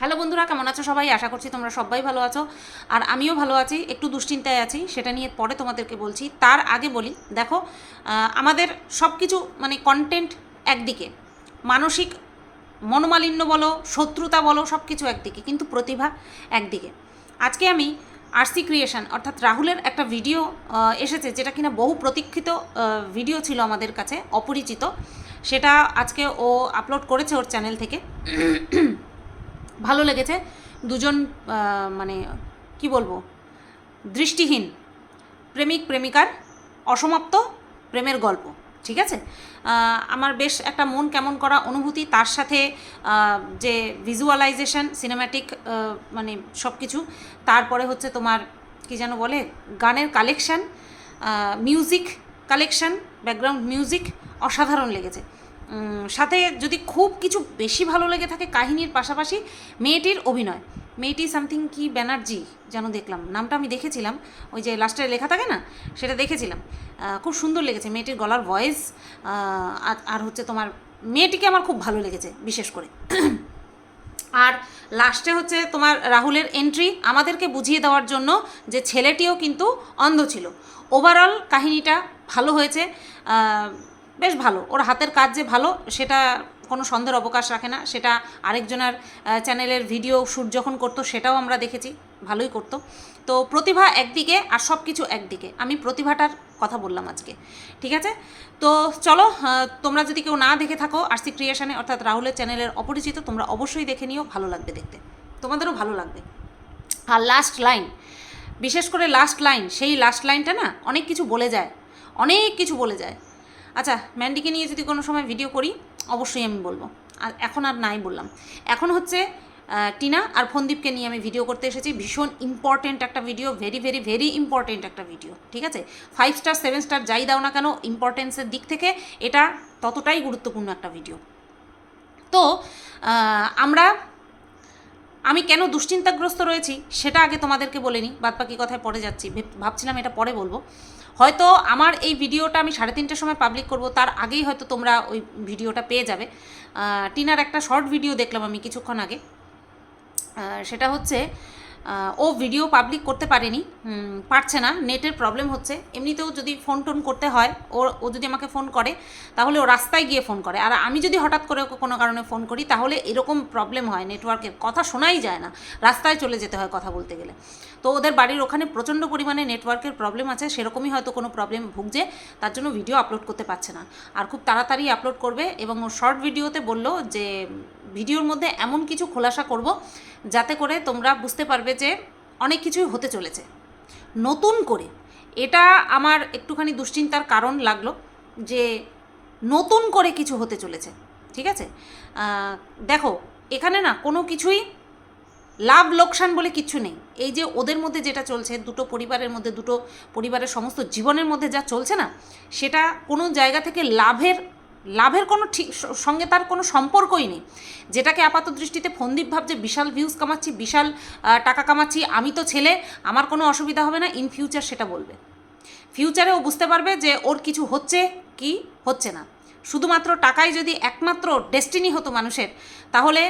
Hello বন্ধুরা, কেমন আছো সবাই? আশা করছি তোমরা সবাই ভালো আছো। আর আমিও ভালো আছি, একটু দুশ্চিন্তায় আছি, সেটা নিয়ে পরে তোমাদেরকে বলছি। তার আগে বলি, দেখো আমাদের সব কিছু মানে কন্টেন্ট একদিকে। মানসিক মনোমালিন্য বলো, শত্রুতা বলো সব কিছু একদিকে, কিন্তু প্রতিভা একদিকে। আজকে আমি আরসি ক্রিয়েশন অর্থাৎ রাহুলের একটা ভিডিও এসেছে, যেটা কিনা বহু প্রতীক্ষিত ভিডিও ছিল আমাদের কাছে, অপরিচিত। সেটা আজকে ও আপলোড করেছে ওর চ্যানেল থেকে। ভালো লেগেছে। দুজন মানে কি বলব? দৃষ্টিহীন। প্রেমিক, প্রেমিকার অসমাপ্ত প্রেমের গল্প, ঠিক আছে? আমার বেশ একটা মন কেমন করা অনুভূতি, তার সাথে যে ভিজুয়ালাইজেশন সিনেম্যাটিক মানে সব কিছু তারপরে হচ্ছে তোমার, কি যেন বলে, গানের collection music collection background music অসাধারণ লেগেছে। সাথে যদি খুব কিছু বেশি ভালো লেগে থাকে কাহিনীর পাশাপাশি মেয়েটির অভিনয়। মেয়েটি সামথিং কি ব্যানার্জি যেন দেখলাম। নামটা আমি দেখেছিলাম। ওই যে লাস্টে লেখা থাকে না? সেটা দেখেছিলাম। খুব সুন্দর লেগেছে মেয়েটির গলার ভয়েস আর হচ্ছে তোমার মেয়েটিকে আমার খুব ভালো লেগেছে, বিশেষ করে। আর লাস্টে হচ্ছে তোমার রাহুলের এন্ট্রি আমাদেরকে বুঝিয়ে দেওয়ার জন্য যে ছেলেটিও কিন্তু অন্ধ ছিল। ওভারঅল কাহিনীটা ভালো হয়েছে। বেশ ভালো। ওর হাতের কাজ যে ভালো, সেটা কোনো সন্দেহের অবকাশ রাখে না। সেটা আরেকজনের চ্যানেলের ভিডিও শ্যুট যখন করতো, সেটাও আমরা দেখেছি। ভালোই করতো। তো প্রতিভা একদিকে আর সব কিছু একদিকে। আমি প্রতিভাটার কথা বললাম আজকে। ঠিক আছে? তো চলো তোমরা যদি কেউ না দেখে থাকো, আরসি ক্রিয়েশনে, অর্থাৎ রাহুলের চ্যানেলের অপরিচিত, তোমরা অবশ্যই দেখে নিও। ভালো লাগবে দেখতে। তোমাদেরও ভালো লাগবে। আর লাস্ট লাইন বিশেষ করে লাস্ট লাইন সেই লাস্ট লাইনটা না অনেক কিছু বলে যায়। অনেক কিছু বলে যায়। আচ্ছা ম্যান্ডিকে নিয়ে যদি কোনো সময় ভিডিও করি, অবশ্যই আমি বলব। আর এখন আর নাই বললাম। এখন হচ্ছে টিনা আর ফন্দীপকে নিয়ে আমি ভিডিও করতে এসেছি। ভীষণ ইম্পর্টেন্ট একটা video very very very important একটা ভিডিও ঠিক আছে? ফাইভ স্টার সেভেন স্টার যাই দাও না কেন ইম্পর্টেন্সের দিক থেকে এটা ততটাই গুরুত্বপূর্ণ একটা ভিডিও তো আমরা, আমি কেন দুশ্চিন্তাগ্রস্ত রয়েছি, সেটা আগে তোমাদেরকে বলে নিই। বাদ বাকি কথায় পরে যাচ্ছি। ভেব- ভাবছিলাম এটা পরে বলব। হয়তো আমার এই ভিডিওটা আমি সাড়ে তিনটের সময় পাবলিক করব, তার আগেই হয়তো তোমরা ওই ভিডিওটা পেয়ে যাবে। টিনার একটা শর্ট ভিডিও দেখলাম আমি কিছুক্ষণ আগে। সেটা হচ্ছে ও ভিডিও পাবলিক করতে পারেনি। পারছে না। নেটের প্রবলেম হচ্ছে। এমনিতেও যদি ফোন টোন করতে হয়, ও ও যদি আমাকে ফোন করে, তাহলে ও রাস্তায় গিয়ে ফোন করে। আর আমি যদি হঠাৎ করে ওকে কোনো কারণে ফোন করি, তাহলে এরকম প্রবলেম হয় নেটওয়ার্কের কথা শোনাই যায় না। রাস্তায় চলে যেতে হয় কথা বলতে গেলে। তো ওদের বাড়ির ওখানে প্রচণ্ড পরিমাণে নেটওয়ার্কের প্রবলেম আছে। সেরকমই হয়তো কোনো প্রবলেম ভুগছে। তার জন্য ভিডিও আপলোড করতে পারছে না। আর খুব তাড়াতাড়ি আপলোড করবে এবং ও শর্ট ভিডিওতে বলল যে ভিডিওর মধ্যে এমন কিছু খোলাসা করব যাতে করে তোমরা বুঝতে পারবে যে অনেক কিছুই হতে চলেছে। নতুন করে এটা আমার একটুখানি দুশ্চিন্তার কারণ লাগল যে নতুন করে কিছু হতে চলেছে, ঠিক আছে? দেখো, এখানে না কোনো কিছুই লাভ লোকসান বলে কিচ্ছু নেই। এই যে ওদের মধ্যে যেটা চলছে, দুটো পরিবারের মধ্যে, দুটো পরিবারের সমস্ত জীবনের মধ্যে যা চলছে না, সেটা কোনো জায়গা থেকে লাভের লাভের কোনো ঠিক, সঙ্গে তার কোনো সম্পর্কই নেই। যেটাকে আপাত দৃষ্টিতে ফন্দীপ ভাবছে, বিশাল ভিউজ কামাচ্ছি, বিশাল টাকা কামাচ্ছি, আমি তো ছেলে, আমার কোনো অসুবিধা হবে না ইন ফিউচার সেটা বলবে। ফিউচারে ও বুঝতে পারবে যে ওর কিছু হচ্ছে কি, হচ্ছে না। শুধুমাত্র টাকাই যদি একমাত্র ডেস্টিনি হতো মানুষের, তাহলে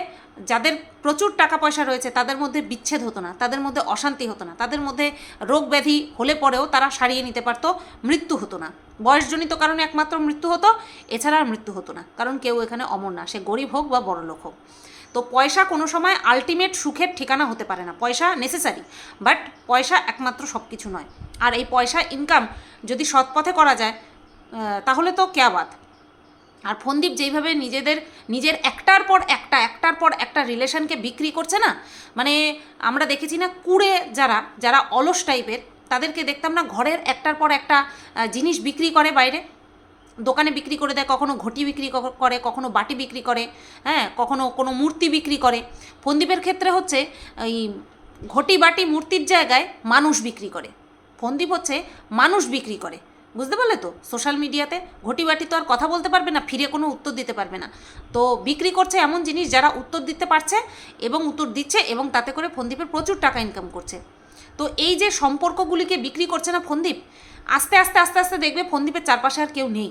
যাদের প্রচুর টাকা পয়সা রয়েছে তাদের মধ্যে বিচ্ছেদ হতো না, তাদের মধ্যে অশান্তি হতো না, তাদের মধ্যে রোগ ব্যাধি হলে পরেও তারা সারিয়ে নিতে পারতো, মৃত্যু হতো না। বয়সজনিত কারণে একমাত্র মৃত্যু হতো, এছাড়া আর মৃত্যু হতো না, কারণ কেউ এখানে অমর না, সে গরিব হোক বা বড় লোক হোক। তো পয়সা কোনো সময় আলটিমেট সুখের ঠিকানা হতে পারে না, পয়সা নেসেসারি বাট পয়সা একমাত্র সব কিছু নয়। আর এই পয়সা ইনকাম যদি সৎপথে করা যায় তাহলে তো কেয়াবাদ। আর ফন্দীপ যেইভাবে নিজেদের, নিজের একটার পর একটা, একটার পর একটা রিলেশনকে বিক্রি করছে না মানে আমরা দেখেছি না কুড়ে যারা যারা অলস টাইপের, তাদেরকে দেখতাম না ঘরের একটার পর একটা জিনিস বিক্রি করে বাইরে। দোকানে বিক্রি করে দেয়, কখনো ঘটি বিক্রি করে, কখনো বাটি বিক্রি করে হ্যাঁ কখনো কোনো মূর্তি বিক্রি করে। ফন্দীপের ক্ষেত্রে হচ্ছে, এই ঘটি, বাটি, মূর্তির জায়গায় মানুষ বিক্রি করে। ফন্দীপ হচ্ছে মানুষ বিক্রি করে। বুঝতে পারলে তো? সোশ্যাল মিডিয়াতে ঘটি বাটি তো আর কথা বলতে পারবে না, ফিরে কোনো উত্তর দিতে পারবে না। তো বিক্রি করছে এমন জিনিস যারা উত্তর দিতে পারছে এবং উত্তর দিচ্ছে এবং তাতে করে ফন্দীপের প্রচুর টাকা ইনকাম করছে। তো এই যে সম্পর্কগুলিকে বিক্রি করছে না ফন্দীপ, আস্তে আস্তে আস্তে আস্তে দেখবে ফন্দীপের চারপাশে আর কেউ নেই।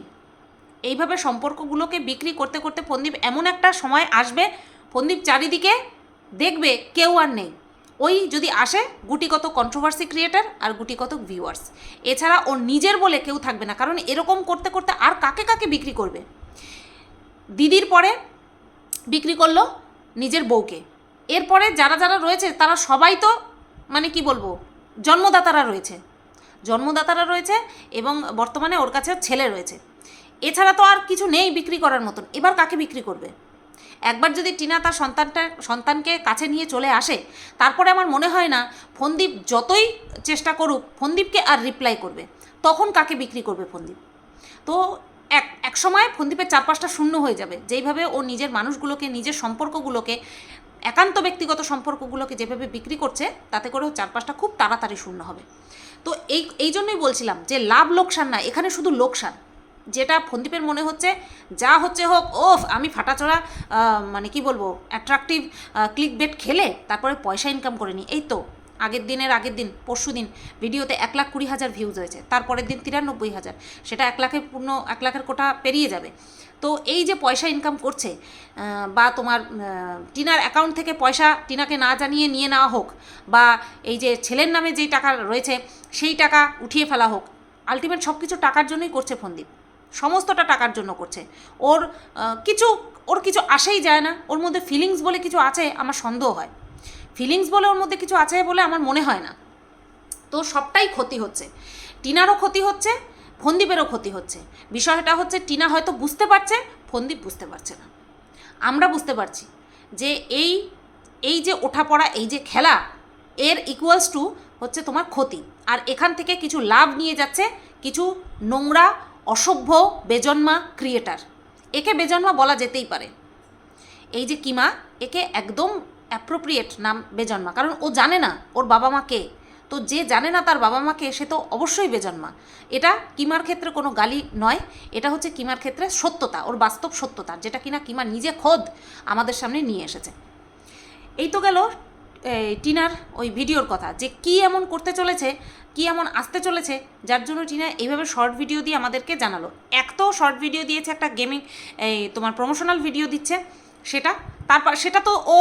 এইভাবে সম্পর্কগুলোকে বিক্রি করতে করতে ফন্দীপ এমন একটা সময় আসবে, ফন্দীপ চারিদিকে দেখবে কেউ আর নেই। ওই যদি আসে গুটিকত কন্ট্রোভার্সি ক্রিয়েটার আর গুটিকত ভিউয়ার্স এছাড়া ওর নিজের বলে কেউ থাকবে না, কারণ এরকম করতে করতে আর কাকে কাকে বিক্রি করবে? দিদির পরে বিক্রি করল নিজের বউকে। এরপরে যারা যারা রয়েছে, তারা সবাই তো মানে কি বলব, জন্মদাতারা রয়েছে। জন্মদাতারা রয়েছে এবং বর্তমানে ওর কাছে ছেলে রয়েছে। এছাড়া তো আর কিছু নেই বিক্রি করার মতন। এবার কাকে বিক্রি করবে? একবার যদি টিনা তার সন্তানটা, সন্তানকে কাছে নিয়ে চলে আসে, তারপরে আমার মনে হয় না ফন্দীপ যতই চেষ্টা করুক, ফন্দীপকে আর রিপ্লাই করবে। তখন কাকে বিক্রি করবে ফন্দীপ? তো এক এক সময় ফন্দীপের চার পাঁচটা শূন্য হয়ে যাবে। যেইভাবে ও নিজের মানুষগুলোকে, নিজের সম্পর্কগুলোকে, একান্ত ব্যক্তিগত সম্পর্কগুলোকে যেভাবে বিক্রি করছে, তাতে করে ও চার পাঁচটা খুব তাড়াতাড়ি শূন্য হবে। তো এই এই জন্যই বলছিলাম যে লাভ লোকসান না, এখানে শুধু লোকসান। যেটা ফন্দীপের মনে হচ্ছে, যা হচ্ছে হোক, ওফ, আমি ফাটাচড়া মানে কি বলব অ্যাট্রাকটিভ ক্লিক বেট খেলে তারপরে পয়সা ইনকাম করে নিই এই তো, আগের দিনের আগের দিন, পরশু দিন, ভিডিওতে এক লাখ কুড়ি হাজার ভিউজ হয়েছে, তারপরের দিন তিরানব্বই হাজার, সেটা এক লাখের পূর্ণ, এক লাখের কোটা পেরিয়ে যাবে। তো এই যে পয়সা ইনকাম করছে বা তোমার টিনার অ্যাকাউন্ট থেকে পয়সা টিনাকে না জানিয়ে নিয়ে নেওয়া হোক, বা এই যে ছেলের নামে যেই টাকা রয়েছে, সেই টাকা উঠিয়ে ফেলা হোক আলটিমেট সব কিছু টাকার জন্যই করছে ফন্দীপ। সমস্তটা টাকার জন্য করছে। ওর কিছু ওর কিছু আসেই যায় না। ওর মধ্যে ফিলিংস বলে কিছু আছে, আমার সন্দেহ হয়। ফিলিংস বলে ওর মধ্যে কিছু আছে বলে আমার মনে হয় না। তো সবটাই ক্ষতি হচ্ছে। টিনারও ক্ষতি হচ্ছে, ফন্দীপেরও ক্ষতি হচ্ছে। বিষয়টা হচ্ছে টিনা হয়তো বুঝতে পারছে, ফন্দীপ বুঝতে পারছে না। আমরা বুঝতে পারছি যে এই এই যে ওঠা পড়া এই যে খেলা, এর ইকুয়ালস টু হচ্ছে তোমার ক্ষতি। আর এখান থেকে কিছু লাভ নিয়ে যাচ্ছে, কিছু নোংরা অসভ্য, বেজন্মা ক্রিয়েটার একে বেজন্মা বলা যেতেই পারে। এই যে কিমা, একে একদম অ্যাপ্রোপ্রিয়েট নাম বেজন্মা। কারণ ও জানে না ওর বাবা মা কে। তো যে জানে না তার বাবা মাকে সে তো অবশ্যই বেজন্মা। এটা কিমার ক্ষেত্রে কোনো গালি নয়, এটা হচ্ছে কিমার ক্ষেত্রে সত্যতা, ওর বাস্তব সত্যতা, যেটা কিনা কিমা নিজে খোদ আমাদের সামনে নিয়ে এসেছে। এই তো গেল টিনার ওই ভিডিওর কথা যে কি এমন করতে চলেছে কি এমন আসতে চলেছে, যার জন্য টিনা এইভাবে শর্ট ভিডিও দিয়ে আমাদেরকে জানালো। এক তো শর্ট ভিডিও দিয়েছে একটা গেমিং এই তোমার প্রমোশনাল ভিডিও দিচ্ছে সেটা। তারপর সেটা তো ও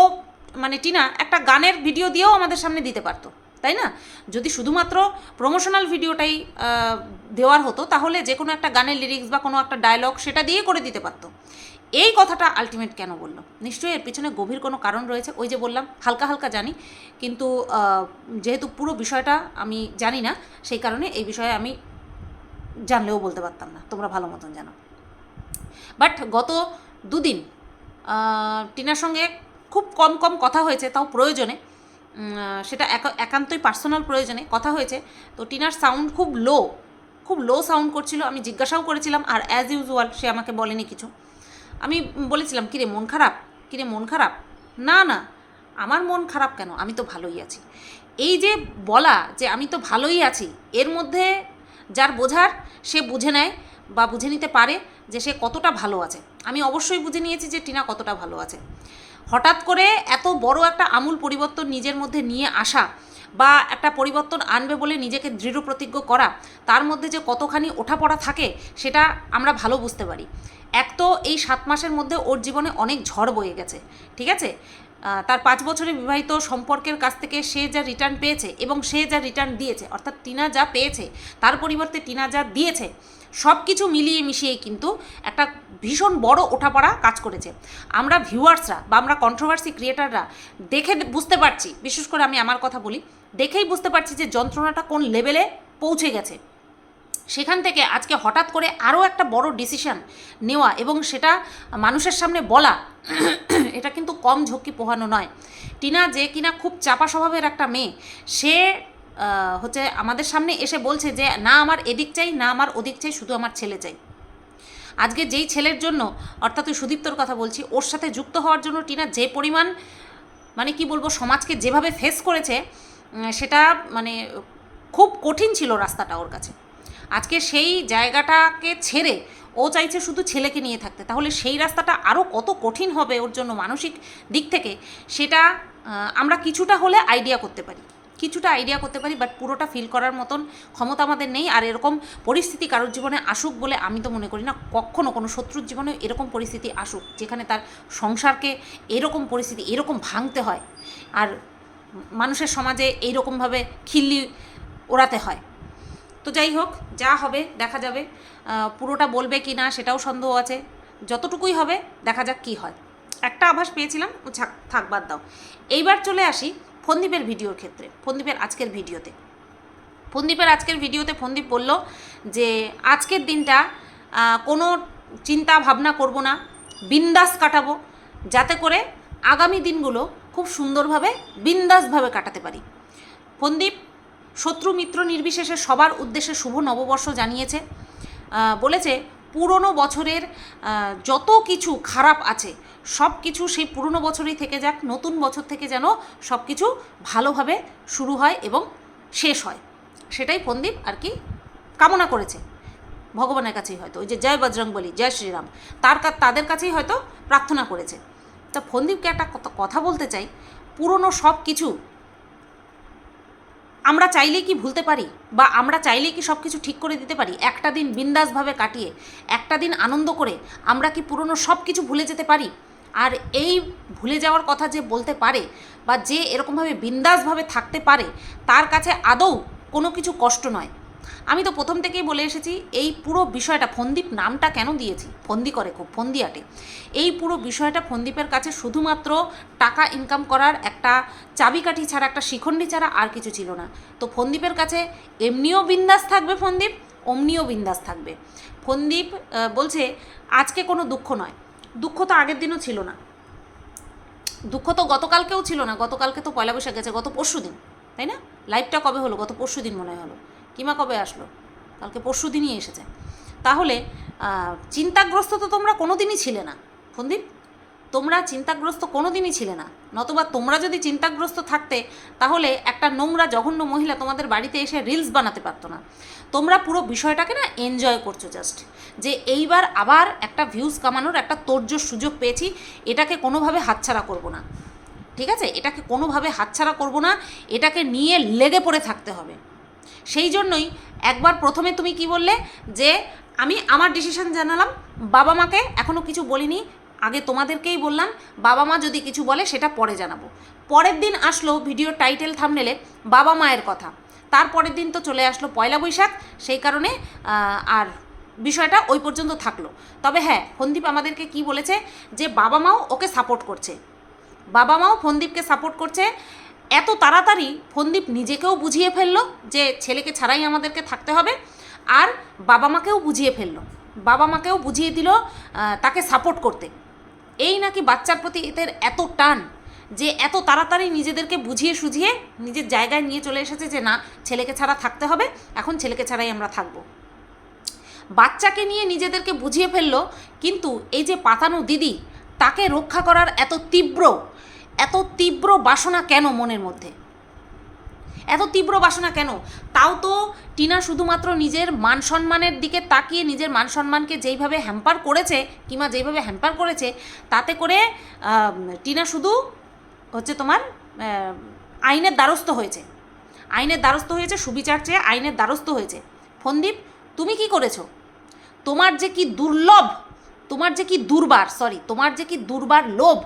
মানে টিনা একটা গানের ভিডিও দিয়েও আমাদের সামনে দিতে পারতো, তাই না? যদি শুধুমাত্র প্রমোশনাল ভিডিওটাই দেওয়ার হতো, তাহলে যে কোনো একটা গানের লিরিক্স বা কোনো একটা ডায়লগ সেটা দিয়ে করে দিতে পারতো। এই কথাটা আলটিমেট কেন বলল? নিশ্চয়ই এর পিছনে গভীর কোনো কারণ রয়েছে, ওই যে বললাম, হালকা হালকা জানি। কিন্তু যেহেতু পুরো বিষয়টা আমি জানি না, সেই কারণে এই বিষয়ে আমি জানলেও বলতে পারতাম না। তোমরা ভালো মতন জানো। বাট গত দুদিন টিনার সঙ্গে খুব কম কম কথা হয়েছে, তাও প্রয়োজনে। সেটা একা- একান্তই পার্সোনাল প্রয়োজনে কথা হয়েছে। তো টিনার সাউন্ড খুব লো খুব লো সাউন্ড করছিল। আমি জিজ্ঞাসাও করেছিলাম, আর অ্যাজ ইউজুয়াল সে আমাকে বলেনি কিছু। আমি বলেছিলাম, কিরে, মন খারাপ? কিরে, মন খারাপ? না না, আমার মন খারাপ কেন? আমি তো ভালোই আছি। এই যে বলা যে আমি তো ভালোই আছি, এর মধ্যে যার বোঝার, সে বুঝে নেয় বা বুঝে নিতে পারে যে সে কতটা ভালো আছে। আমি অবশ্যই বুঝে নিয়েছি যে টিনা কতটা ভালো আছে। হঠাৎ করে এত বড় একটা আমূল পরিবর্তন নিজের মধ্যে নিয়ে আসা বা একটা পরিবর্তন আনবে বলে নিজেকে দৃঢ় প্রতিজ্ঞ করা, তার মধ্যে যে কতখানি ওঠাপড়া থাকে সেটা আমরা ভালো বুঝতে পারি। এক তো এই সাত মাসের মধ্যে ওর জীবনে অনেক ঝড় বয়ে গেছে, ঠিক আছে? তার পাঁচ বছরে বিবাহিত সম্পর্কের কাছ থেকে সে যা রিটার্ন পেয়েছে এবং সে যা রিটার্ন দিয়েছে, অর্থাৎ টিনা যা পেয়েছে, তার পরিবর্তে টিনা যা দিয়েছে সব কিছু মিলিয়ে মিশিয়ে কিন্তু একটা ভীষণ বড় ওঠাপড়া কাজ করেছে। আমরা ভিউয়ার্সরা বা আমরা কন্ট্রোভার্সি ক্রিয়েটাররা দেখে বুঝতে পারছি, বিশেষ করে আমি আমার কথা বলি, দেখেই বুঝতে পারছি যে যন্ত্রণাটা কোন লেভেলে পৌঁছে গেছে। সেখান থেকে আজকে হঠাৎ করে আরও একটা বড় ডিসিশান নেওয়া এবং সেটা মানুষের সামনে বলা, এটা কিন্তু কম ঝক্কি পোহানো নয়। টিনা যে কিনা খুব চাপা স্বভাবের একটা মেয়ে, সে হচ্ছে আমাদের সামনে এসে বলছে যে, না আমার এদিক চাই, না আমার ওদিক চাই, শুধু আমার ছেলে চাই। আজকে যেই ছেলের জন্য, অর্থাৎ ওই সুদীপ্তর কথা বলছি, ওর সাথে যুক্ত হওয়ার জন্য টিনা যে পরিমাণ মানে কি বলব, সমাজকে যেভাবে ফেস করেছে সেটা মানে খুব কঠিন ছিল রাস্তাটা ওর কাছে। আজকে সেই জায়গাটাকে ছেড়ে ও চাইছে শুধু ছেলেকে নিয়ে থাকতে। তাহলে সেই রাস্তাটা আরও কত কঠিন হবে ওর জন্য মানসিক দিক থেকে, সেটা আমরা কিছুটা হলে আইডিয়া করতে পারি। কিছুটা আইডিয়া করতে পারি বাট পুরোটা ফিল করার মতন ক্ষমতা আমাদের নেই। আর এরকম পরিস্থিতি কারোর জীবনে আসুক বলে আমি তো মনে করি না, কখনো কোনো শত্রুর জীবনে এরকম পরিস্থিতি আসুক, যেখানে তার সংসারকে এরকম পরিস্থিতি, এরকম ভাঙতে হয় আর মানুষের সমাজে এইরকমভাবে খিল্লি ওড়াতে হয়। তো যাই হোক, যা হবে, দেখা যাবে পুরোটা বলবে কি না সেটাও সন্দেহ আছে। যতটুকুই হবে, দেখা যাক কি হয়। একটা আভাস পেয়েছিলাম ছাক থাক বাদ দাও। এইবার চলে আসি ফন্দীপের ভিডিওর ক্ষেত্রে, ফন্দীপের আজকের ভিডিওতে। ফন্দীপের আজকের ভিডিওতে ফন্দীপ বলল যে, আজকের দিনটা কোনো চিন্তা ভাবনা করব না, বিন্দাস কাটাবো, যাতে করে আগামী দিনগুলো খুব সুন্দরভাবে, বিন্দাসভাবে কাটাতে পারি। ফন্দীপ শত্রু মিত্র নির্বিশেষে সবার উদ্দেশ্যে শুভ নববর্ষ জানিয়েছে। বলেছে পুরনো বছরের যত কিছু খারাপ আছে, সব কিছু সেই পুরনো বছরই থেকে যাক, নতুন বছর থেকে যেন সব কিছু ভালোভাবে শুরু হয় এবং শেষ হয়। সেটাই ফন্দীপ আর কি কামনা করেছে। ভগবানের কাছেই হয়তো। ওই যে জয় বজরং বলি, জয় শ্রীরাম। তার তাদের কাছেই হয়তো প্রার্থনা করেছে। তা ফন্দীপকে একটা কথা- বলতে চাই। পুরনো সব কিছু আমরা চাইলে কি ভুলতে পারি বা আমরা চাইলে কি সব কিছু ঠিক করে দিতে পারি? একটা দিন বিন্দাসভাবে কাটিয়ে, একটা দিন আনন্দ করে আমরা কি পুরনো সব কিছু ভুলে যেতে পারি? আর এই ভুলে যাওয়ার কথা যে বলতে পারে বা যে এরকমভাবে বিন্দাসভাবে থাকতে পারে, তার কাছে আদৌ কোনো কিছু কষ্ট নয়। আমি তো প্রথম থেকেই বলে এসেছি, এই পুরো বিষয়টা ফন্দীপ নামটা কেন দিয়েছি? ফন্দি করে খুব, ফন্দি আটে। এই পুরো বিষয়টা ফন্দীপের কাছে শুধুমাত্র টাকা ইনকাম করার একটা চাবিকাঠি ছাড়া, একটা শিখণ্ডি ছাড়া আর কিছু ছিল না। তো ফন্দীপের কাছে এমনিও বিন্দাস থাকবে ফন্দীপ, অমনিও বিন্দাস থাকবে। ফন্দীপ বলছে, আজকে কোনো দুঃখ নয়। দুঃখ তো আগের দিনও ছিল না। দুঃখ তো গতকালকেও ছিল না। গতকালকে তো পয়লা বৈশাখ গেছে, গত পরশু দিন তাই না? লাইভটা কবে হলো? গত পরশু দিন মনে হলো। কিমা কবে আসলো? কালকে পরশু দিনই এসেছে। তাহলে চিন্তাগ্রস্ত তো তোমরা কোনো দিনই ছিলে না সন্দীপ তোমরা চিন্তাগ্রস্ত কোনো দিনই ছিলে না। নতুবা তোমরা যদি চিন্তাগ্রস্ত থাকতে, তাহলে একটা নোংরা, জঘন্য মহিলা তোমাদের বাড়িতে এসে রিলস বানাতে পারতো না। তোমরা পুরো বিষয়টাকে না এনজয় করছ জাস্ট। যে এইবার আবার একটা ভিউজ কামানোর একটা তোর্য সুযোগ পেয়েছি, এটাকে কোনোভাবে হাতছাড়া করব না। ঠিক আছে? এটাকে কোনোভাবে হাতছাড়া করব না, এটাকে নিয়ে লেগে পড়ে থাকতে হবে। সেই জন্যই একবার প্রথমে তুমি কি বললে যে আমি আমার ডিসিশন জানালাম, বাবা মাকে এখনও কিছু বলিনি, আগে তোমাদেরকেই বললাম, বাবা মা যদি কিছু বলে সেটা পরে জানাব। পরের দিন আসলো ভিডিও টাইটেল থামনেলে বাবা মায়ের কথা। তারপরের দিন তো চলে আসলো পয়লা বৈশাখ, সেই কারণে আর বিষয়টা ওই পর্যন্ত থাকল। তবে হ্যাঁ ফন্দীপ আমাদেরকে কি বলেছে যে বাবা মাও ওকে সাপোর্ট করছে। বাবা মাও ফন্দীপকে সাপোর্ট করছে এত তাড়াতাড়ি ফন্দীপ নিজেকেও বুঝিয়ে ফেলল যে ছেলেকে ছাড়াই আমাদেরকে থাকতে হবে আর বাবা মাকেও বুঝিয়ে ফেলল। বাবা মাকেও বুঝিয়ে দিল তাকে সাপোর্ট করতে। এই নাকি বাচ্চার প্রতি এদের এত টান যে এত তাড়াতাড়ি নিজেদেরকে বুঝিয়ে সুঝিয়ে নিজের জায়গায় নিয়ে চলে এসেছে যে না, ছেলেকে ছাড়া থাকতে হবে, এখন ছেলেকে ছাড়াই আমরা থাকব। বাচ্চাকে নিয়ে নিজেদেরকে বুঝিয়ে ফেলল, কিন্তু এই যে পাতানো দিদি, তাকে রক্ষা করার এত তীব্র এত তীব্র বাসনা কেন মনের মধ্যে? এত তীব্র বাসনা কেন? তাও তো টিনা শুধুমাত্র নিজের মান সম্মানের দিকে তাকিয়ে নিজের মান সম্মানকে যেইভাবে হ্যাম্পার করেছে কিংবা যেইভাবে হ্যাম্পার করেছে, তাতে করে টিনা শুধু হচ্ছে তোমার আইনের দ্বারস্থ হয়েছে। আইনের দ্বারস্থ হয়েছে, সুবিচার চেয়ে আইনের দ্বারস্থ হয়েছে। ফন্দীপ, তুমি কি করেছ? তোমার যে কি দুর্লভ, তোমার যে কি দুর্বার সরি তোমার যে কি দুর্বার লোভ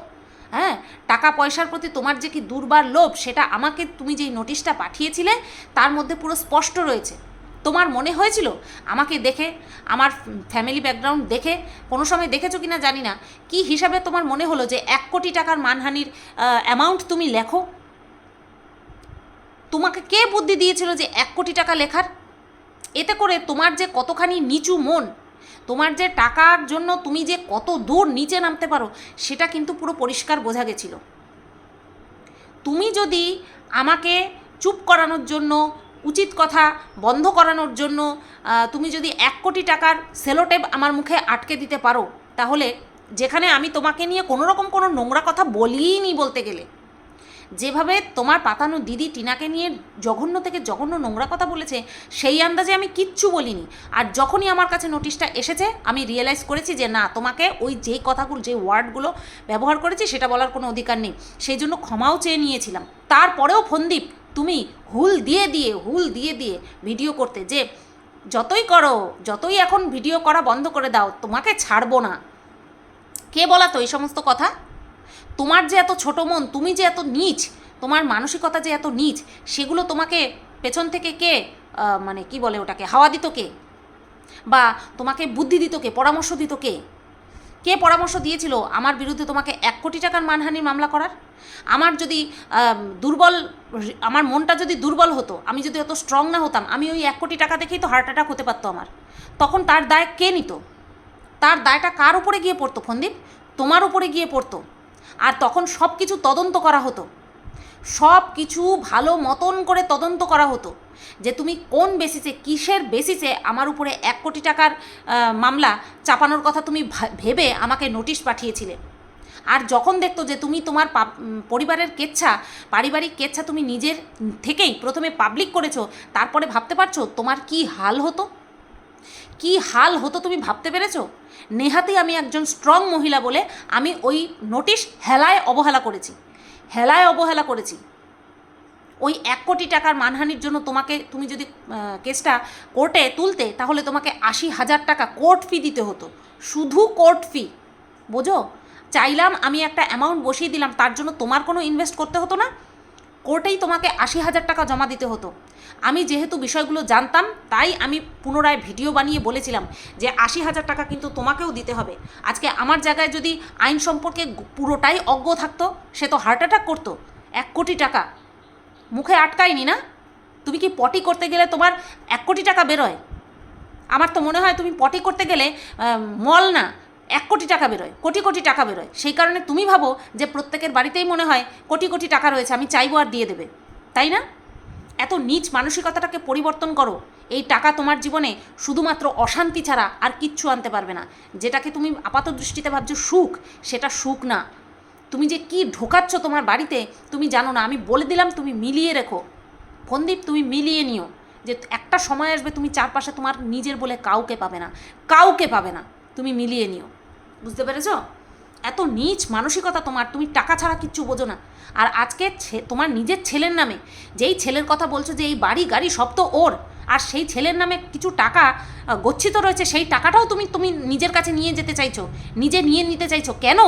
হ্যাঁ টাকা পয়সার প্রতি তোমার যে কি দুর্বার লোভ, সেটা আমাকে তুমি যেই নোটিশটা পাঠিয়েছিলে, তার মধ্যে পুরো স্পষ্ট রয়েছে। তোমার মনে হয়েছিল? আমাকে দেখে, আমার ফ্যামিলি ব্যাকগ্রাউন্ড দেখে, কোনো সময় দেখেছ কি না জানি না। কি হিসাবে তোমার মনে হলো যে এক কোটি টাকার মানহানির অ্যামাউন্ট তুমি লেখো? তোমাকে কে বুদ্ধি দিয়েছিল যে এক কোটি টাকা লেখার? এতে করে তোমার যে কতখানি নিচু মন তোমার যে টাকার জন্য তুমি যে কত দূর নিচে নামতে পারো, সেটা কিন্তু পুরো পরিষ্কার বোঝা গেছিল। তুমি যদি আমাকে চুপ করানোর জন্য, উচিত কথা বন্ধ করানোর জন্য তুমি যদি এক কোটি টাকার সেলোটেপ আমার মুখে আটকে দিতে পারো, তাহলে যেখানে আমি তোমাকে নিয়ে কোনো রকম কোনো নোংরা কথা বলিই নি বলতে গেলে যেভাবে তোমার পাতানো দিদি টিনাকে নিয়ে জঘন্য থেকে জঘন্য নোংরা কথা বলেছে, সেই আন্দাজে আমি কিচ্ছু বলিনি। আর যখনই আমার কাছে নোটিশটা এসেছে, আমি রিয়েলাইজ করেছি যে না, তোমাকে ওই যেই কথাগুলো, যে ওয়ার্ডগুলো ব্যবহার করেছি, সেটা বলার কোনো অধিকার নেই। সেই জন্য ক্ষমাও চেয়ে নিয়েছিলাম। তারপরেও ফন্দীপ, তুমি হুল দিয়ে দিয়ে, হুল দিয়ে দিয়ে ভিডিও করতে যে, যতই করো, যতই এখন ভিডিও করা বন্ধ করে দাও, তোমাকে ছাড়বো না। কে বলা তো এই সমস্ত কথা? তোমার যে এত ছোট মন, তুমি যে এত নীচ, তোমার মানসিকতা যে এত নীচ, সেগুলো তোমাকে পেছন থেকে কে মানে কি বলে ওটাকে, হাওয়া দিত কে? বা তোমাকে বুদ্ধি দিত কে, পরামর্শ দিত কে? কে পরামর্শ দিয়েছিল আমার বিরুদ্ধে তোমাকে এক কোটি টাকার মানহানির মামলা করার? আমার যদি দুর্বল, আমার মনটা যদি দুর্বল হতো, আমি যদি অত স্ট্রং না হতাম, আমি ওই এক কোটি টাকা দেখেই তো হার্ট অ্যাটাক হতে পারতো আমার। তখন তার দায় কে নিত? তার দায়টা কার উপরে গিয়ে পড়তো ফন্দীপ তোমার উপরে গিয়ে পড়তো। আর তখন সব কিছু তদন্ত করা হতো। সব কিছু ভালো মতন করে তদন্ত করা হতো যে তুমি কোন বেসিসে কিসের বেসিসে আমার উপরে এক কোটি টাকার মামলা চাপানোর কথা তুমি ভেবে আমাকে নোটিশ পাঠিয়েছিলে। আর যখন দেখতো যে তুমি তোমার পরিবারের কেচ্ছা, পারিবারিক কেচ্ছা তুমি নিজের থেকেই প্রথমে পাবলিক করেছ, তারপরে ভাবতে পারছ তোমার কি হাল হতো? কি হাল হতো তুমি ভাবতে পেরেছ? নেহাতি আমি একজন স্ট্রং মহিলা বলে আমি ওই নোটিশ হেলায় অবহেলা করেছি। হেলায় অবহেলা করেছি। ওই এক কোটি টাকার মানহানির জন্য তোমাকে তুমি যদি কেসটা কোর্টে তুলতে, তাহলে তোমাকে আশি হাজার টাকা কোর্ট ফি দিতে হতো। শুধু কোর্ট ফি বোঝো? চাইলাম আমি একটা অ্যামাউন্ট বসিয়ে দিলাম, তার জন্য তোমার কোনো ইনভেস্ট করতে হতো না। কোর্টেই তোমাকে আশি হাজার টাকা জমা দিতে হতো। আমি যেহেতু বিষয়গুলো জানতাম, তাই আমি পুনরায় ভিডিও বানিয়ে বলেছিলাম যে আশি হাজার টাকা কিন্তু তোমাকেও দিতে হবে। আজকে আমার জায়গায় যদি আইন সম্পর্কে পুরোটাই অজ্ঞ থাকতো, সে তো হার্ট অ্যাটাক করতো। এক কোটি টাকা। মুখে আটকায়নি না? তুমি কি পটি করতে গেলে তোমার এক কোটি টাকা বেরোয়? আমার তো মনে হয় তুমি পটি করতে গেলে মল না। এক কোটি টাকা বেরোয়, কোটি কোটি টাকা বেরোয়। সেই কারণে তুমি ভাবো যে প্রত্যেকের বাড়িতেই মনে হয় কোটি কোটি টাকা রয়েছে, আমি চাইব আর দিয়ে দেবে। তাই না? এত নিচ মানসিকতাটাকে পরিবর্তন করো। এই টাকা তোমার জীবনে শুধুমাত্র অশান্তি ছাড়া আর কিচ্ছু আনতে পারবে না। যেটাকে তুমি আপাত দৃষ্টিতে ভাবছ সুখ, সেটা সুখ না। তুমি যে কি ঢোকাচ্ছ তোমার বাড়িতে, তুমি জানো না। আমি বলে দিলাম তুমি মিলিয়ে রেখো। ফন্দীপ, তুমি মিলিয়ে নিও যে একটা সময় আসবে তুমি চারপাশে তোমার নিজের বলে কাউকে পাবে না। কাউকে পাবে না। তুমি মিলিয়ে নিও। বুঝতে পেরেছ? এত নীচ মানসিকতা তোমার, তুমি টাকা ছাড়া কিচ্ছু বোঝো না। আর আজকে তোমার নিজের ছেলের নামে, যেই ছেলের কথা বলছো যে এই বাড়ি গাড়ি সব তো ওর, আর সেই ছেলের নামে কিছু টাকা গচ্ছিত রয়েছে, সেই টাকাটাও তুমি তুমি নিজের কাছে নিয়ে যেতে চাইছো, নিজে নিয়ে নিতে চাইছো। কেন?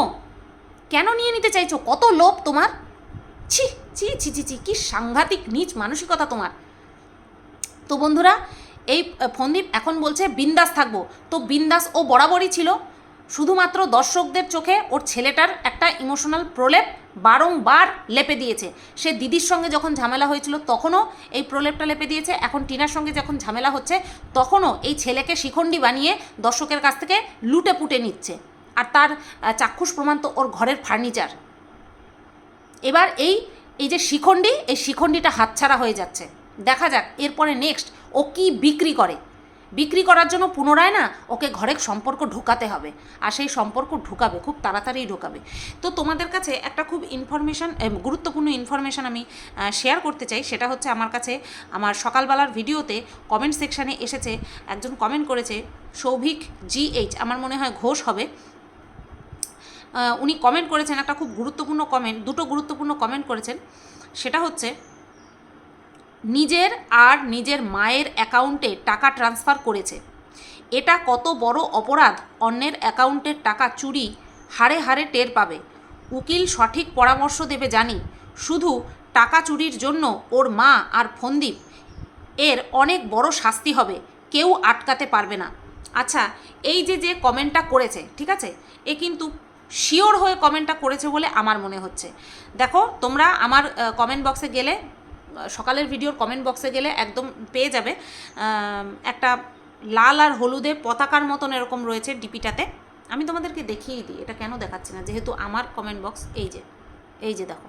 কেন নিয়ে নিতে চাইছো? কত লোভ তোমার? ছি ছি ছি ছি ছি, কি সাংঘাতিক নিচ মানসিকতা তোমার। তো বন্ধুরা, এই ফন্দীপ এখন বলছে, বিন্দাস থাকব। তো বিন্দাস ও বরাবরই ছিল। শুধুমাত্র দর্শকদের চোখে ওর ছেলেটার একটা ইমোশনাল প্রলেপ বারংবার লেপে দিয়েছে। সে দিদির সঙ্গে যখন ঝামেলা হয়েছিল, তখনও এই প্রলেপটা লেপে দিয়েছে। এখন টিনার সঙ্গে যখন ঝামেলা হচ্ছে, তখনও এই ছেলেকে শিখণ্ডী বানিয়ে দর্শকের কাছ থেকে লুটে পুটে নিচ্ছে। আর তার চাক্ষুষ প্রমাণ তো ওর ঘরের ফার্নিচার। এবার এই এই যে শিখণ্ডী, এই শিখণ্ডীটা হাতছাড়া হয়ে যাচ্ছে। দেখা যাক, এরপরে নেক্সট ও কি বিক্রি করে। বিক্রি করার জন্য পুনরায় না ওকে ঘরে সম্পর্ক ঢোকাতে হবে। আর সেই সম্পর্ক ঢোকাবে, খুব তাড়াতাড়ি ঢোকাবে। তো তোমাদের কাছে একটা খুব ইনফরমেশান গুরুত্বপূর্ণ ইনফরমেশান আমি শেয়ার করতে চাই। সেটা হচ্ছে আমার কাছে আমার সকালবেলার ভিডিওতে কমেন্ট সেকশানে এসেছে। একজন কমেন্ট করেছে, সৌভিক জিএইচ আমার মনে হয় ঘোষ হবে। উনি কমেন্ট করেছেন, একটা খুব গুরুত্বপূর্ণ কমেন্ট দুটো গুরুত্বপূর্ণ কমেন্ট করেছেন। সেটা হচ্ছে নিজের আর নিজের মায়ের অ্যাকাউন্টে টাকা ট্রান্সফার করেছে। এটা কত বড় অপরাধ? অন্যের অ্যাকাউন্টের টাকা চুরি হারে হারে টের পাবে। উকিল সঠিক পরামর্শ দেবে জানি। শুধু টাকা চুরির জন্য ওর মা আর ফন্দীপ এর অনেক বড় শাস্তি হবে। কেউ আটকাতে পারবে না। আচ্ছা এই যে যে কমেন্টটা করেছে, ঠিক আছে? এ কিন্তু শিওর হয়ে কমেন্টটা করেছে বলে আমার মনে হচ্ছে। দেখো, তোমরা আমার কমেন্ট বক্সে গেলে সকালের ভিডিওর কমেন্ট বক্সে গেলে একদম পেয়ে যাবে। একটা লাল আর হলুদে পতাকার মতন এরকম রয়েছে ডিপিটাতে। আমি তোমাদেরকে দেখিয়ে দিই, এটা কেন দেখাচ্ছি না? যেহেতু আমার কমেন্ট বক্স এই যে এই যে দেখো,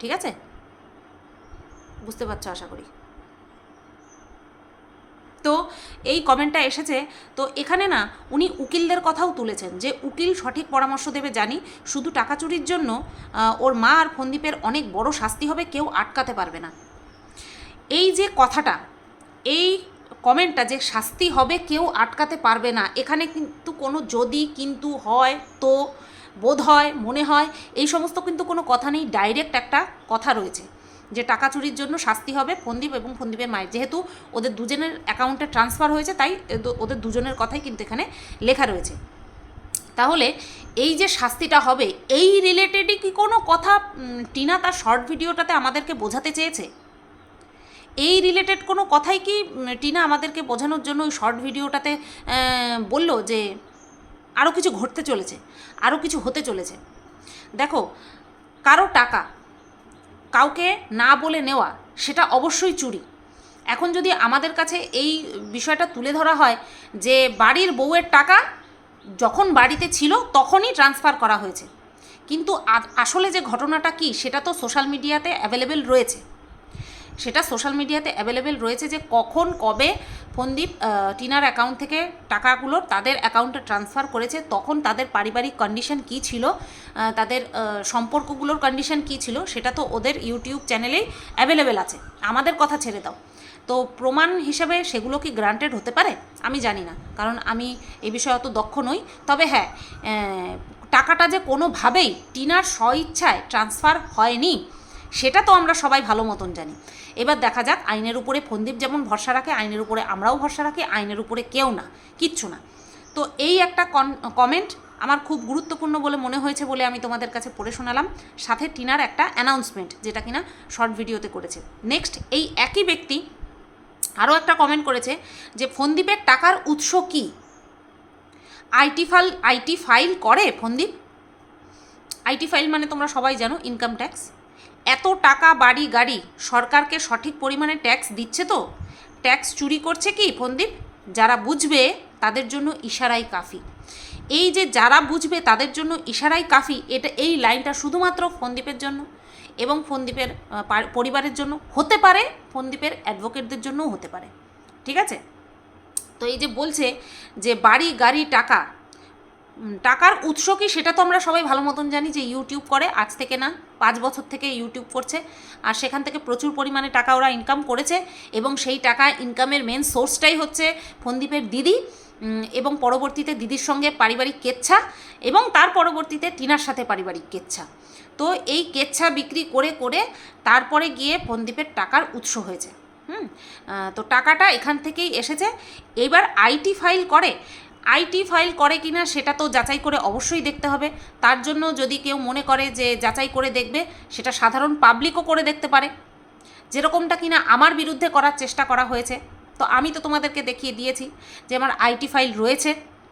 ঠিক আছে? বুঝতে পারছ আশা করি? তো এই কমেন্টটা এসেছে, তো এখানে না উনি উকিলদের কথাও তুলেছেন যে উকিল সঠিক পরামর্শ দেবে জানি, শুধু টাকা চুরির জন্য ওর মা আর ফন্দীপের অনেক বড় শাস্তি হবে কেউ আটকাতে পারবে না। এই যে কথাটা, এই কমেন্টটা যে শাস্তি হবে কেউ আটকাতে পারবে না, এখানে কিন্তু কোনো যদি কিন্তু হয়, তো, বোধ হয়, মনে হয়, এই সমস্ত কিন্তু কোনো কথা নেই, ডাইরেক্ট একটা কথা রয়েছে। যে টাকা চুরির জন্য শাস্তি হবে ফন্দীপ এবং ফন্দীপের মায়ের। যেহেতু ওদের দুজনের অ্যাকাউন্টে ট্রান্সফার হয়েছে, তাই ওদের দুজনের কথাই কিন্তু এখানে লেখা রয়েছে। তাহলে এই যে শাস্তিটা হবে, এই রিলেটেডই কি কোনো কথা টিনা তার শর্ট ভিডিওটাতে আমাদেরকে বোঝাতে চেয়েছে? এই রিলেটেড কোনো কথাই কি টিনা আমাদেরকে বোঝানোর জন্য ওই শর্ট ভিডিওটাতে বলল যে আরও কিছু ঘটতে চলেছে আরও কিছু হতে চলেছে? দেখো, কারও টাকা কাউকে না বলে নেওয়া, সেটা অবশ্যই চুরি। এখন যদি আমাদের কাছে এই বিষয়টা তুলে ধরা হয় যে বাড়ির বউয়ের টাকা যখন বাড়িতে ছিল তখনই ট্রান্সফার করা হয়েছে। কিন্তু আসলে যে ঘটনাটা কি, সেটা তো সোশ্যাল মিডিয়াতে অ্যাভেলেবেল রয়েছে। সেটা সোশ্যাল মিডিয়াতে অ্যাভেলেবেল রয়েছে যে কখন, কবে ফন্দীপ টিনার অ্যাকাউন্ট থেকে টাকাগুলো তাদের অ্যাকাউন্টে ট্রান্সফার করেছে, তখন তাদের পারিবারিক কন্ডিশন কী ছিল তাদের সম্পর্কগুলোর কন্ডিশন কী ছিল, সেটা তো ওদের ইউটিউব চ্যানেলেই অ্যাভেলেবেল আছে। আমাদের কথা ছেড়ে দাও। তো প্রমাণ হিসেবে সেগুলো কি গ্রান্টেড হতে পারে? আমি জানি না, কারণ আমি এ বিষয়ে অত দক্ষ নই। তবে হ্যাঁ টাকাটা যে কোনোভাবেই টিনার স্বইচ্ছায় ট্রান্সফার হয়নি, সেটা তো আমরা সবাই ভালো মতন জানি। এবার দেখা যাক আইনের উপরে ফন্দীপ যেমন ভরসা রাখে, আইনের উপরে আমরাও ভরসা রাখি, আইনের উপরে কেউ না, কিচ্ছু না। তো এই একটা কমেন্ট আমার খুব গুরুত্বপূর্ণ বলে মনে হয়েছে বলে আমি তোমাদের কাছে পড়ে শোনালাম। সাথে টিনার একটা অ্যানাউন্সমেন্ট যেটা কিনা শর্ট ভিডিওতে করেছে। নেক্সট এই একই ব্যক্তি আরও একটা কমেন্ট করেছে যে ফন্দীপের টাকার উৎস কি? আইটি ফাইল আইটি ফাইল করে ফন্দীপ? আইটি ফাইল মানে তোমরা সবাই জানো ইনকাম ট্যাক্স এত টাকা বাড়ি গাড়ি, সরকারকে সঠিক পরিমাণে ট্যাক্স দিচ্ছে তো? ট্যাক্স চুরি করছে কি ফন্দীপ যারা বুঝবে, তাদের জন্য ইশারাই কাফি। এই যে যারা বুঝবে, তাদের জন্য ইশারাই কাফি, এটা এই লাইনটা শুধুমাত্র ফন্দীপের জন্য এবং ফন্দীপের পরিবারের জন্য হতে পারে ফন্দীপের অ্যাডভোকেটদের জন্যও হতে পারে। ঠিক আছে? তো এই যে বলছে যে বাড়ি, গাড়ি, টাকা টাকার উৎস কি সেটা তো আমরা সবাই ভালো মতন জানি যে ইউটিউব করে। আজ থেকে না, পাঁচ বছর থেকে ইউটিউব করছে। আর সেখান থেকে প্রচুর পরিমাণে টাকা ওরা ইনকাম করেছে এবং সেই টাকা ইনকামের মেন সোর্সটাই হচ্ছে ফন্দীপের দিদি এবং পরবর্তীতে দিদির সঙ্গে পারিবারিক কেচ্ছা এবং তার পরবর্তীতে টিনার সাথে পারিবারিক কেচ্ছা। তো এই কেচ্ছা বিক্রি করে করে তারপরে গিয়ে ফন্দীপের টাকার উৎস হয়েছে। হুম তো টাকাটা এখান থেকেই এসেছে। এবার আইটি ফাইল করে। আইটি ফাইল করে কি না সেটা তো যাচাই করে অবশ্যই দেখতে হবে। তার জন্য যদি কেউ মনে করে যে যাচাই করে দেখবে, সেটা সাধারণ পাবলিকও করে দেখতে পারে। যেরকমটা কিনা আমার বিরুদ্ধে করার চেষ্টা করা হয়েছে। তো আমি তো তোমাদেরকে দেখিয়ে দিয়েছি যে আমার আইটি ফাইল রয়েছে।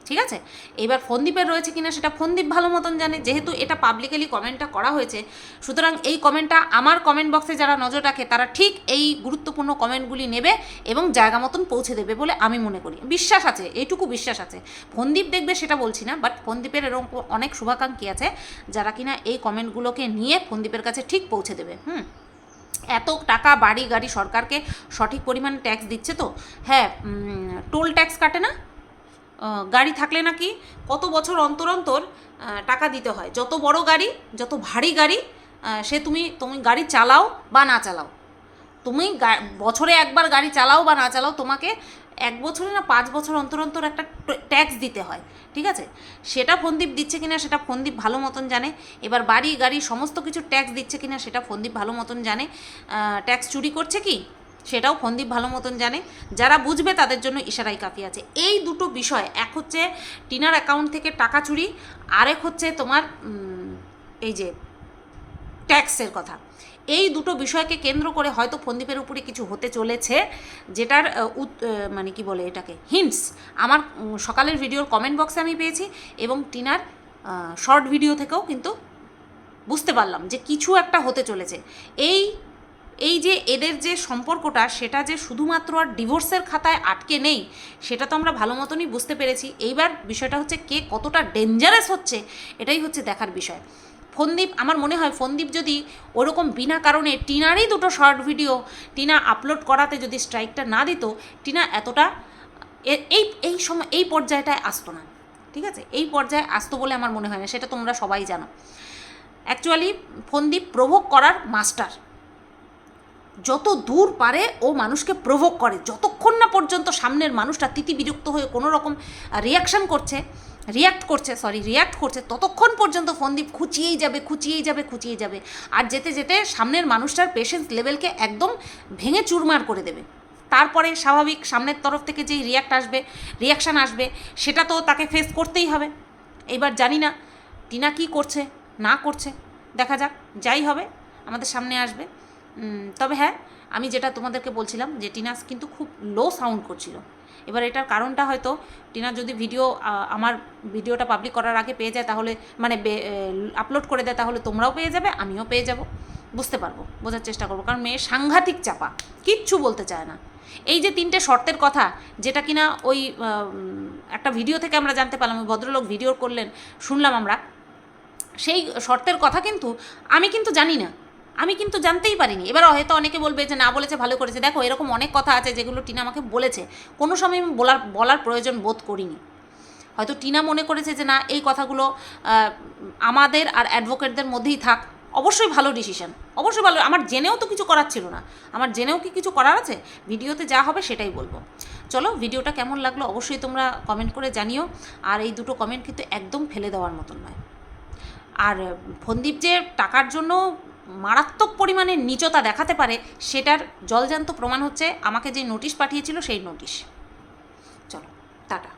ঠিক আছে? এবার ফন্দীপের রয়েছে কিনা সেটা ফন্দীপ ভালো মতন জানে। যেহেতু এটা পাবলিকালি কমেন্টটা করা হয়েছে, সুতরাং এই কমেন্টটা আমার কমেন্ট বক্সে যারা নজর রাখে, তারা ঠিক এই গুরুত্বপূর্ণ কমেন্টগুলি নেবে এবং জায়গা মতন পৌঁছে দেবে বলে আমি মনে করি। বিশ্বাস আছে, এইটুকু বিশ্বাস আছে। ফন্দীপ দেখবে সেটা বলছি না বাট ফন্দীপের এরকম অনেক শুভাকাঙ্ক্ষী আছে, যারা কিনা এই কমেন্টগুলোকে নিয়ে ফন্দীপের কাছে ঠিক পৌঁছে দেবে। হুম? এত টাকা, বাড়ি, গাড়ি সরকারকে সঠিক পরিমাণে ট্যাক্স দিচ্ছে তো? হ্যাঁ টোল ট্যাক্স কাটে না? গাড়ি থাকলে নাকি কত বছর অন্তর অন্তর টাকা দিতে হয়। যত বড় গাড়ি, যত ভারী গাড়ি সে তুমি তুমি গাড়ি চালাও বা না চালাও। তুমি বছরে একবার গাড়ি চালাও বা না চালাও, তোমাকে এক বছরে না পাঁচ বছর অন্তর অন্তর একটা ট্যাক্স দিতে হয়। ঠিক আছে? সেটা ফন্দীপ দিচ্ছে কিনা, সেটা ফন্দীপ ভালো মতন জানে। এবার বাড়ি, গাড়ি, সমস্ত কিছু ট্যাক্স দিচ্ছে কিনা, সেটা ফন্দীপ ভালো মতন জানে। ট্যাক্স চুরি করছে কি? সেটাও ফন্দীপ ভালো মতন জানে। যারা বুঝবে তাদের জন্য ইশারাই কাফি আছে। এই দুটো বিষয়, এক হচ্ছে টিনার অ্যাকাউন্ট থেকে টাকা চুরি, আরেক হচ্ছে তোমার এই যে ট্যাক্সের কথা। এই দুটো বিষয়কে কেন্দ্র করে হয়তো ফন্দীপের উপরে কিছু হতে চলেছে, যেটার মানে কি বলে এটাকে হিন্টস আমার সকালের ভিডিওর কমেন্ট বক্সে আমি পেয়েছি এবং টিনার শর্ট ভিডিও থেকেও কিন্তু বুঝতে পারলাম যে কিছু একটা হতে চলেছে। এই এই যে এদের যে সম্পর্কটা, সেটা যে শুধুমাত্র আর ডিভোর্সের খাতায় আটকে নেই, সেটা তো আমরা ভালো মতনই বুঝতে পেরেছি। এইবার বিষয়টা হচ্ছে কে কতটা ডেঞ্জারাস হচ্ছে, এটাই হচ্ছে দেখার বিষয়। ফন্দীপ, আমার মনে হয় ফন্দীপ যদি ওরকম বিনা কারণে টিনারই দুটো শর্ট ভিডিও, টিনা আপলোড করাতে যদি স্ট্রাইকটা না দিত, টিনা এতটা এই এই সময় এই পর্যায়টায় আসতো না। ঠিক আছে? এই পর্যায়ে আসতো বলে আমার মনে হয় না, সেটা তোমরা সবাই জানো। অ্যাকচুয়ালি ফন্দীপ প্রভোগ করার মাস্টার যত দূর পারে ও মানুষকে প্রভোগ করে। যতক্ষণ না পর্যন্ত সামনের মানুষটা তিতি বিরক্ত হয়ে কোনো রকম রিয়াকশান করছে রিয়াক্ট করছে সরি রিয়াক্ট করছে, ততক্ষণ পর্যন্ত ফোনদীপ খুঁচিয়েই যাবে খুঁচিয়েই যাবে খুঁচিয়ে যাবে। আর যেতে যেতে সামনের মানুষটার পেশেন্স লেভেলকে একদম ভেঙে চুরমার করে দেবে। তারপরে স্বাভাবিক সামনের তরফ থেকে যেই রিয়াক্ট আসবে রিয়াকশান আসবে, সেটা তো তাকে ফেস করতেই হবে। এইবার জানি না, টিনা কী করছে, না করছে, দেখা যাক, যাই হবে, আমাদের সামনে আসবে। তবে হ্যাঁ আমি যেটা তোমাদেরকে বলছিলাম যে টিনাস কিন্তু খুব লো সাউন্ড করছিল। এবার এটার কারণটা হয়তো টিনা যদি ভিডিও আমার ভিডিওটা পাবলিক করার আগে পেয়ে যায় তাহলে মানে আপলোড করে দেয় তাহলে তোমরাও পেয়ে যাবে, আমিও পেয়ে যাব। বুঝতে পারব, বোঝার চেষ্টা করব, কারণ মেয়ে সাংঘাতিক চাপা, কিচ্ছু বলতে চায় না। এই যে তিনটে শর্তের কথা, যেটা কিনা ওই একটা ভিডিও থেকে আমরা জানতে পারলাম, ওই ভদ্রলোক ভিডিও করলেন, শুনলাম আমরা, সেই শর্তের কথা কিন্তু আমি কিন্তু জানি না। আমি কিন্তু জানতেই পারিনি। এবার হয়তো অনেকে বলবে যে, না বলেছে, ভালো করেছে। দেখো, এরকম অনেক কথা আছে যেগুলো টিনা আমাকে বলেছে। কোনো সময় আমি বলার বলার প্রয়োজন বোধ করিনি। হয়তো টিনা মনে করেছে যে, না, এই কথাগুলো আমাদের আর অ্যাডভোকেটদের মধ্যেই থাক। অবশ্যই ভালো ডিসিশন। অবশ্যই ভালো। আমার জেনেও তো কিছু করার ছিল না। আমার জেনেও কি কিছু করার আছে? ভিডিওতে যা হবে সেটাই বলব। চলো, ভিডিওটা কেমন লাগল অবশ্যই তোমরা কমেন্ট করে জানিও। আর এই দুটো কমেন্ট কিন্তু একদম ফেলে দেওয়ার মতন নয়। আর ফন্দীপ যে টাকার জন্য মারাত্মক পরিমাণে নিচতা দেখাতে পারে, সেটার জলজান্ত প্রমাণ হচ্ছে আমাকে যে নোটিশ পাঠিয়েছিল সেই নোটিশ। চলো, টাটা।